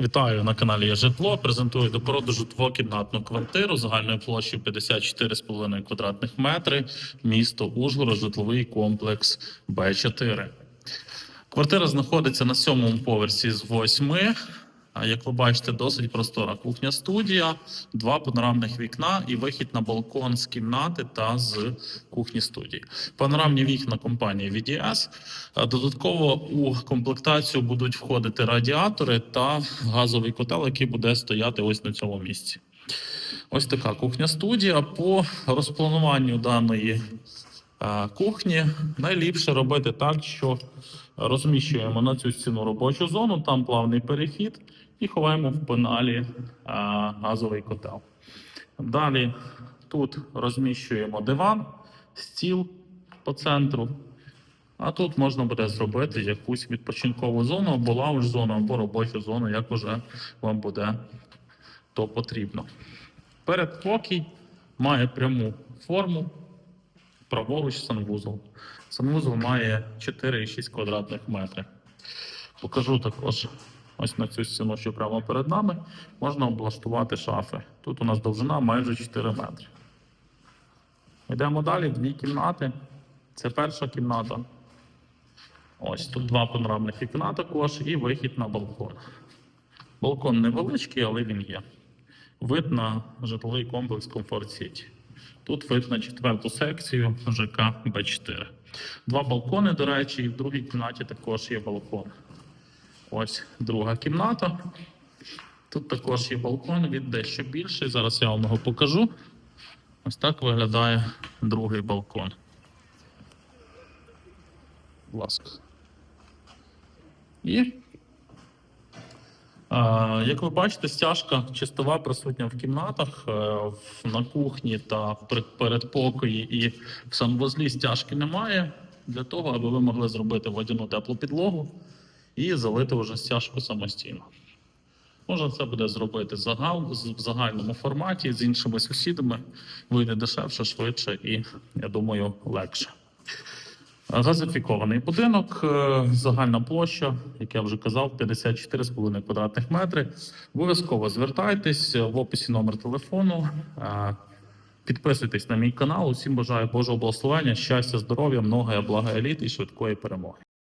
Вітаю на каналі «Є житло. Презентую до продажу двокімнатну квартиру загальною площею 54,5 квадратних метри. Місто Ужгород, житловий комплекс Б4. Квартира знаходиться на сьомому поверсі з восьми. Як ви бачите, досить простора кухня-студія, два панорамних вікна і вихід на балкон з кімнати та з кухні студії. Панорамні вікна компанії VDS. Додатково у комплектацію будуть входити радіатори та газовий котел, який буде стояти ось на цьому місці. Ось така кухня-студія. По розплануванню даної е, кухні найліпше робити так, що розміщуємо на цю стіну робочу зону, там плавний перехід, і ховаємо в пеналі е, газовий котел. Далі тут розміщуємо диван, стіл по центру. А тут можна буде зробити якусь відпочинкову зону, або лаунж зону, або робочу зону, як уже вам буде то потрібно. Передпокій має пряму форму, праворуч санвузол. Санвузол має 4,6 квадратних метри. Покажу також ось на цю стіну, що прямо перед нами, можна облаштувати шафи. Тут у нас довжина майже 4 метри. Йдемо далі, дві кімнати. Це перша кімната. Ось тут два панорамних вікна також і вихід на балкон. Балкон невеличкий, але він є. Вид на житловий комплекс Комфорт Сіті. Тут вид на четверту секцію ЖК Б4. Два балкони, до речі, і в другій кімнаті також є балкон. Ось друга кімната. Тут також є балкон, він дещо більший. Зараз я вам його покажу. Ось так виглядає другий балкон. Будь ласка. І Як ви бачите, стяжка чистова присутня в кімнатах, е, на кухні та в передпокої і в санвузлі стяжки немає для того, аби ви могли зробити водяну теплу підлогу і залити вже стяжку самостійно. Можна це буде зробити в загальному форматі з іншими сусідами. Вийде дешевше, швидше і, я думаю, легше. Газифікований будинок, е, загальна площа, як я вже казав, 54,5 квадратних метри. Обов'язково звертайтесь в описі номер телефону. Е, Підписуйтесь на мій канал. Усім бажаю Божого благословення, щастя, здоров'я, многое блага еліт і швидкої перемоги.